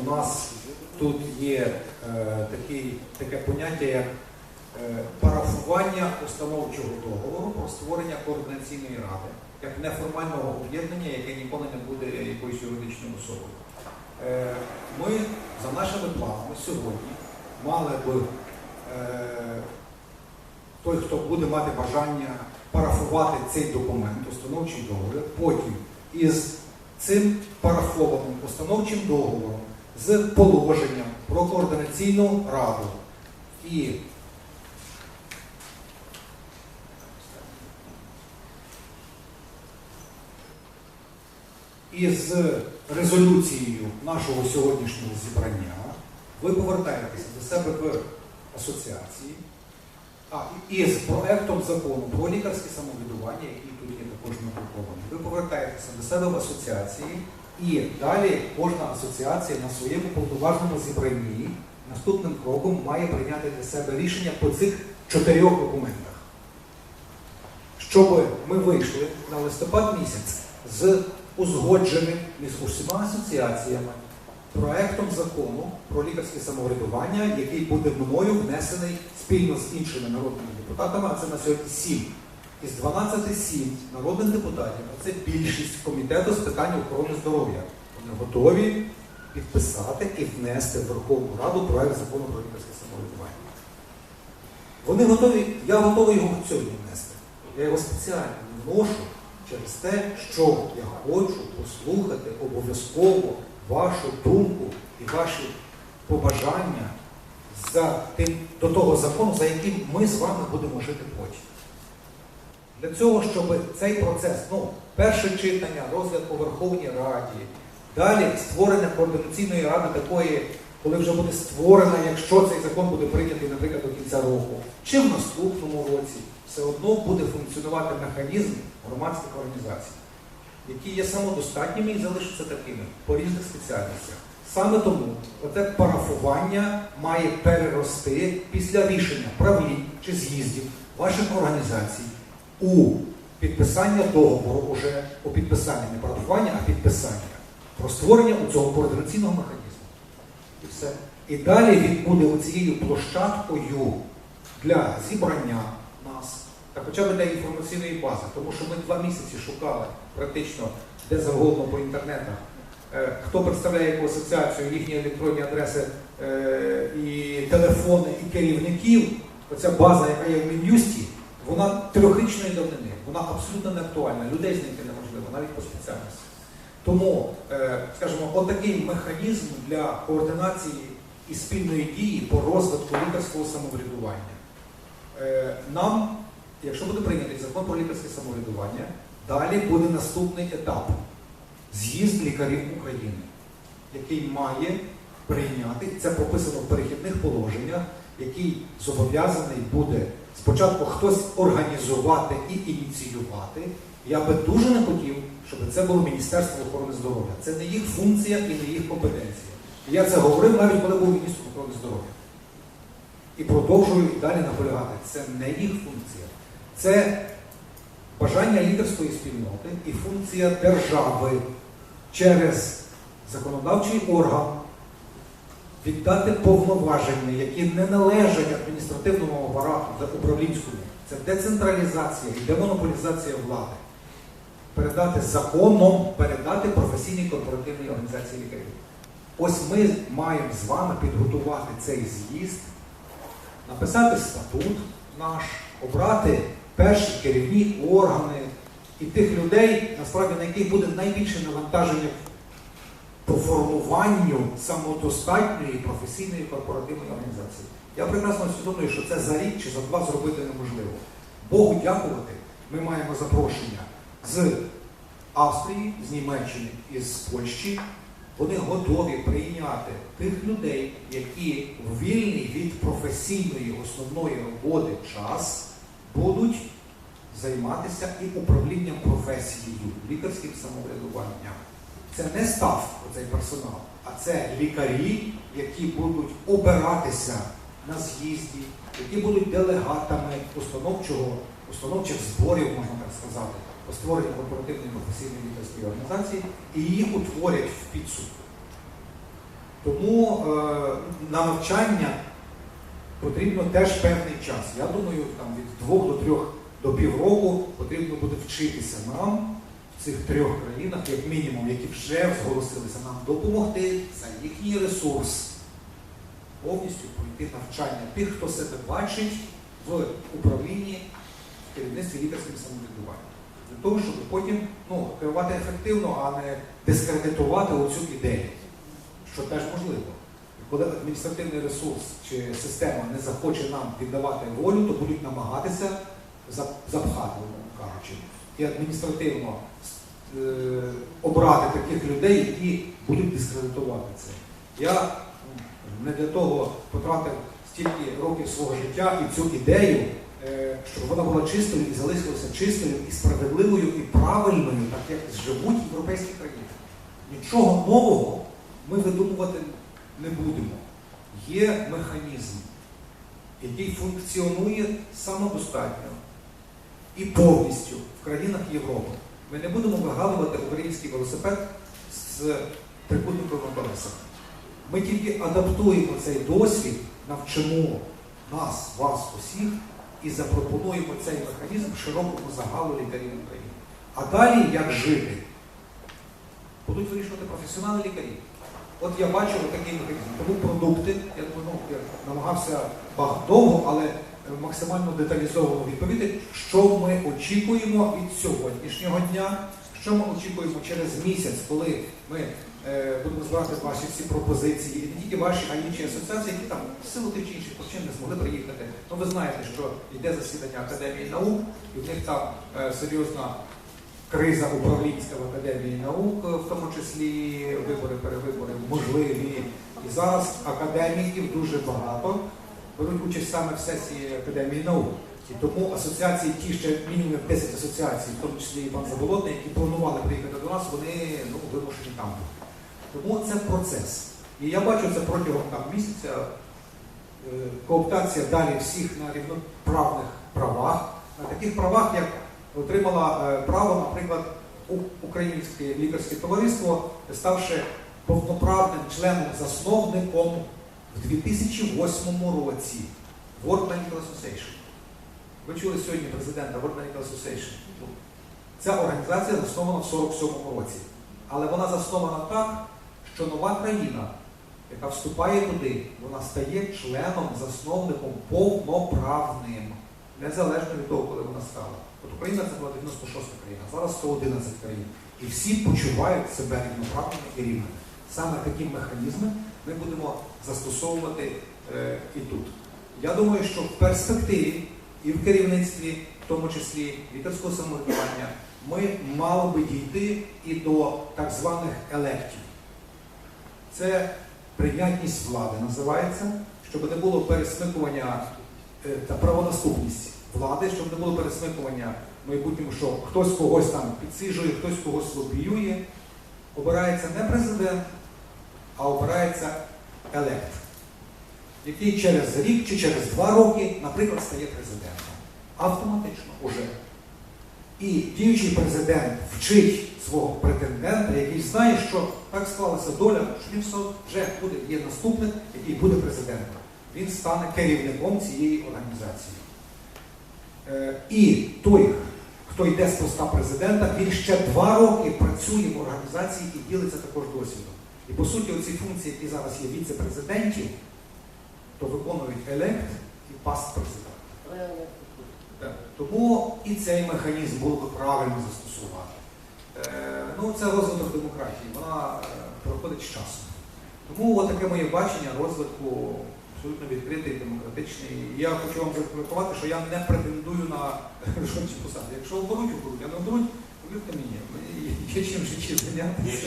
у нас тут є е, такий, таке поняття, як е, парафування установчого договору про створення координаційної ради, як неформального об'єднання, яке ніколи не буде якоюсь юридичною особою. Е, Ми за нашими планами сьогодні мали би е, той, хто буде мати бажання парафувати цей документ, установчий договір, потім із цим парафованим установчим договором з положенням про координаційну раду. І із резолюцією нашого сьогоднішнього зібрання ви повертаєтеся до себе в асоціації, а і з проектом закону про лікарське самоврядування, який тут є також надрукований, ви повертаєтеся до себе в асоціації, і далі кожна асоціація на своєму повноважному зібранні наступним кроком має прийняти для себе рішення по цих чотирьох документах. Щоб ми вийшли на листопад місяць з узгодженим між усіма асоціаціями проектом закону про лікарське самоврядування, який буде мною внесений спільно з іншими народними депутатами, а це на сьогодні 7. Із 12 7 народних депутатів, а це більшість комітету з питань охорони здоров'я. Вони готові підписати і внести в Верховну Раду проект закону про лікарське самоврядування. Вони готові, я готовий його сьогодні внести. Я його спеціально вношу через те, що я хочу послухати обов'язково вашу думку і ваші побажання за тим, до того закону, за яким ми з вами будемо жити потім. Для цього, щоб цей процес, ну, перше читання, розгляд по Верховній Раді, далі створення координаційної ради такої, коли вже буде створена, якщо цей закон буде прийнятий, наприклад, до кінця року, чи в наступному році, все одно буде функціонувати механізм громадських організацій, які є самодостатніми і залишаться такими по різних спеціальностях. Саме тому оце парафування має перерости після рішення правлінь чи з'їздів ваших організацій у підписання договору уже у підписання не парафування, а підписання про створення у цього координаційного механізму. І все. І далі він буде оцією площадкою для зібрання та хоча б для інформаційної бази, тому що ми два місяці шукали практично де завгодно по інтернетах, е, хто представляє яку асоціацію, їхні електронні адреси е, і телефони, і керівників. Оця база, яка є в Мін'юсті, вона трьохрічної давнини, вона абсолютно не актуальна, людей знайти неможливо, навіть по спеціальності. Тому, е, скажімо, отакий механізм для координації і спільної дії по розвитку лікарського самоврядування. Нам, якщо буде прийнятий закон про лікарське самоврядування, далі буде наступний етап з'їзд лікарів України, який має прийняти, це прописано в перехідних положеннях, який зобов'язаний буде спочатку хтось організувати і ініціювати. Я би дуже не хотів, щоб це було Міністерство охорони здоров'я. Це не їх функція і не їх компетенція. Я це говорив навіть коли був міністром охорони здоров'я. І продовжую далі наполягати. Це не їх функція. Це бажання лідерської спільноти і функція держави через законодавчий орган віддати повноваження, які не належать адміністративному апарату управлінському. Це децентралізація і демонополізація влади. Передати законом, передати професійній корпоративній організації лікарів. Ось ми маємо з вами підготувати цей з'їзд, написати статут наш, обрати перші керівні органи і тих людей, насправді на яких буде найбільше навантаження по формуванню самодостатньої професійної корпоративної організації. Я прекрасно усвідомлюю, що це за рік чи за два зробити неможливо. Богу дякувати, ми маємо запрошення з Австрії, з Німеччини і з Польщі. Вони готові прийняти тих людей, які в вільний від професійної основної роботи час будуть займатися і управлінням професією, лікарським самоврядуванням. Це не став оцей персонал, а це лікарі, які будуть обиратися на з'їзді, які будуть делегатами установчого, установчих зборів, можна так сказати, по створенню корпоративної професійної лікарської організації, і їх утворять в підсумку. Тому е, на навчання потрібно теж певний час. Я думаю, там від двох до трьох до півроку потрібно буде вчитися нам в цих трьох країнах, як мінімум, які вже зголосилися нам допомогти за їхній ресурс повністю пройти навчання тих, хто себе бачить в управлінні в керівництві лікарським самоврядуванням. Для того, щоб потім ну, керувати ефективно, а не дискредитувати оцю ідею, що теж можливо. Коли адміністративний ресурс чи система не захоче нам віддавати волю, то будуть намагатися запхати, кажучи, і адміністративно е, обрати таких людей, які будуть дискредитувати це. Я не для того потратив стільки років свого життя і цю ідею, е, щоб вона була чистою і залишилася чистою і справедливою і правильною, так як живуть європейські країни. Нічого нового ми видумувати не будемо. Є механізм, який функціонує самодостатньо і повністю в країнах Європи. Ми не будемо вигадувати український велосипед з трикутниковими колесами. Ми тільки адаптуємо цей досвід, навчимо нас, вас, усіх, і запропонуємо цей механізм широкому загалу лікарів України. А далі як жити? Будуть вирішувати професіонали лікарі. От я бачив механізм. Тому продукти, я ну, я намагався довго, але е, максимально деталізовано відповісти, що ми очікуємо від сьогоднішнього дня, що ми очікуємо через місяць, коли ми е, будемо збирати ваші всі пропозиції, і не тільки ваші, а інші асоціації, які там в силу тих чи інших причин не змогли приїхати. Ну ви знаєте, що йде засідання Академії наук, і в них там е, серйозна криза управлінська в Академії наук, в тому числі вибори, перевибори можливі. І зараз академіків дуже багато беруть участь саме в сесії Академії наук. І тому асоціації, ті ще мінімум 10 асоціацій, в тому числі і пан Заболотний, які планували приїхати до нас, вони ну, вимушені там. Тому це процес. І я бачу це протягом там, місяця. Е, Кооптація далі всіх на рівноправних правах, на таких правах, як отримала е, право, наприклад, Українське лікарське товариство, ставши повноправним членом засновником в 2008 році World Medical Association. Ви чули сьогодні президента World Medical Association. Ну, Ця організація заснована в 47-му році. Але вона заснована так, що нова країна, яка вступає туди, вона стає членом, засновником повноправним, незалежно від того, коли вона стала. От Україна це була 96 країна, зараз 111 країн. І всі почувають себе рівноправними і рівними. Саме такі механізми ми будемо застосовувати е, і тут. Я думаю, що в перспективі і в керівництві, в тому числі лікарського самоврядування, ми мали би дійти і до так званих електів. Це прийнятність влади називається, щоб не було пересмикування та правонаступність влади, щоб не було пересмикування в майбутньому, що хтось когось там підсижує, хтось когось лобіює. Обирається не президент, а обирається елект, який через рік чи через два роки, наприклад, стає президентом. Автоматично уже. І діючий президент вчить свого претендента, який знає, що так склалася доля, що він вже буде, є наступник, який буде президентом. Він стане керівником цієї організації. Е, І той, хто йде з поста президента, він ще два роки працює в організації і ділиться також досвідом. І по суті, оці функції, які зараз є віце-президентів, то виконують елект і паст президента. Так. Тому і цей механізм було би правильно застосувати. Е, ну, це розвиток демократії, вона е, проходить з часом. Тому таке моє бачення розвитку абсолютно відкритий, демократичний. І я хочу вам запропонувати, що я не претендую на жодні посади. Якщо оберуть, оберуть, а не оберуть, повірте мені, є чим житті зайнятися.